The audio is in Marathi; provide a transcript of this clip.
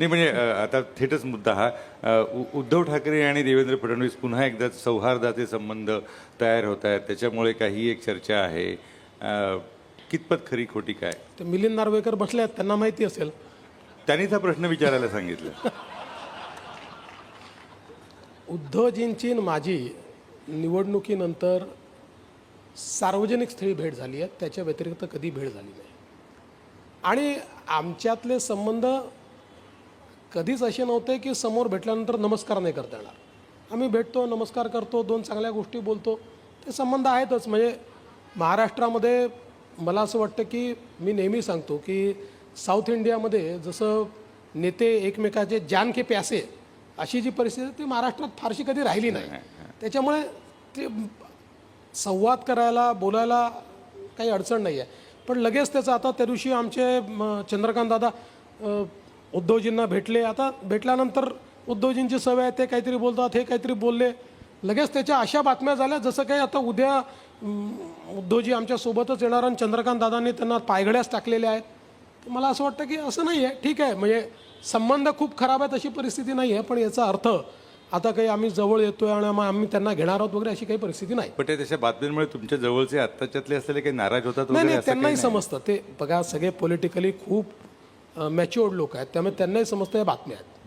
नाही म्हणजे आता थेटच मुद्दा हा. उद्धव ठाकरे आणि देवेंद्र फडणवीस पुन्हा एकदा सौहार्दाचे संबंध तयार होत आहेत. त्याच्यामुळे काही एक चर्चा आहे. कितपत खरी खोटी काय? ते मिलिंद नार्वेकर बसले आहेत त्यांना माहिती असेल. त्यांनीच हा प्रश्न विचारायला सांगितलं. उद्धवजींची माझी निवडणुकीनंतर सार्वजनिक स्थळी भेट झाली आहे. त्याच्या व्यतिरिक्त कधी भेट झाली नाही. आणि आमच्यातले संबंध कधीच असे नव्हते की समोर भेटल्यानंतर नमस्कार नाही करता येणार. आम्ही भेटतो नमस्कार करतो दोन चांगल्या गोष्टी बोलतो. ते संबंध आहेतच. म्हणजे महाराष्ट्रामध्ये मला असं वाटतं की मी नेहमी सांगतो की साऊथ इंडियामध्ये जसं नेते एकमेकाचे जान के प्यासे अशी जी परिस्थिती ती महाराष्ट्रात फारशी कधी राहिली नाही. त्याच्यामुळे ते संवाद करायला बोलायला काही अडचण नाही आहे पण लगेच त्याचं आता त्या दिवशी आमचे म, चंद्रकांत दादा उद्धवजींना भेटले. आता भेटल्यानंतर उद्धवजींची सवय आहे ते काहीतरी बोलतात हे काहीतरी बोलले. लगेच त्याच्या अशा बातम्या झाल्या जसं काही आता उद्या उद्धवजी आमच्या सोबतच येणार आणि चंद्रकांत दादांनी त्यांना पायघड्याच टाकलेल्या आहेत. मला असं वाटतं की असं नाही आहे ठीक आहे. म्हणजे संबंध खूप खराब आहेत अशी परिस्थिती नाही आहे पण याचा अर्थ आता काही आम्ही जवळ येतोय आणि आम्हा- त्यांना घेणार आहोत वगैरे अशी काही परिस्थिती नाही. पण ते तशा बातम्यांमुळे तुमच्या जवळचे आत्ताच्यातले असलेले काही नाराज होतात नाही त्यांनाही. समजतं. ते बघा सगळे पॉलिटिकली खूप मॅच्युअर्ड लोक आहेत. त्यामुळे त्यांनाही समजतं या बातम्या आहेत.